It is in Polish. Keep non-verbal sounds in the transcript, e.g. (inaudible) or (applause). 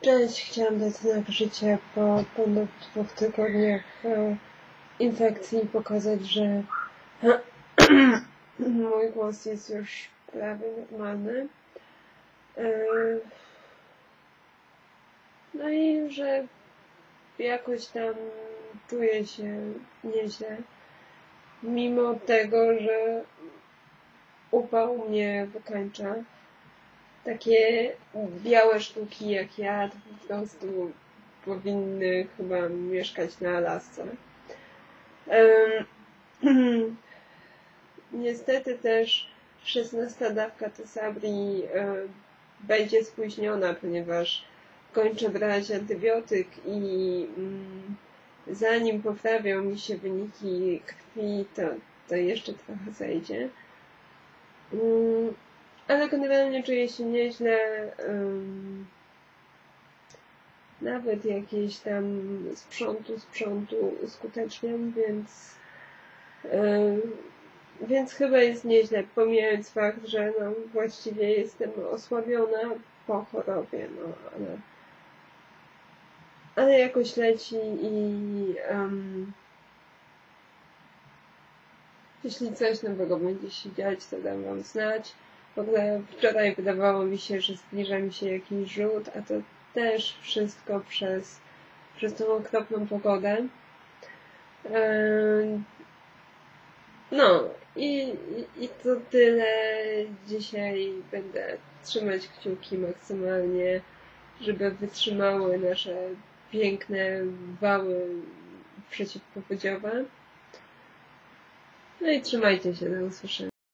Cześć, chciałam dać znak życia po ponad dwóch tygodniach e, infekcji i pokazać, że (clears throat) mój głos jest już prawie normalny. E, No i że jakoś tam czuję się nieźle, mimo tego, że upał mnie wykańcza takie białe sztuki jak ja to po prostu powinny chyba mieszkać na Alasce. Em, (clears throat) Niestety też 16 dawka Tesabri e, będzie spóźniona, ponieważ kończę brać antybiotyk i mm, zanim poprawią mi się wyniki krwi, to, to jeszcze trochę zejdzie. Ale generalnie czuję się nieźle. em, nawet jakieś tam sprzątu, sprzątu uskuteczniam, więc em, więc chyba jest nieźle, pomijając fakt, że no, właściwie jestem osłabiona po chorobie, no ale ale jakoś leci i em, jeśli coś nowego będzie się dziać, to dam wam znać. W ogóle wczoraj wydawało mi się, że zbliża mi się jakiś rzut, a to też wszystko przez, przez tą okropną pogodę. No i, i to tyle. Dzisiaj będę trzymać kciuki maksymalnie, żeby wytrzymały nasze piękne wały przeciwpowodziowe. No i trzymajcie się, do usłyszenia.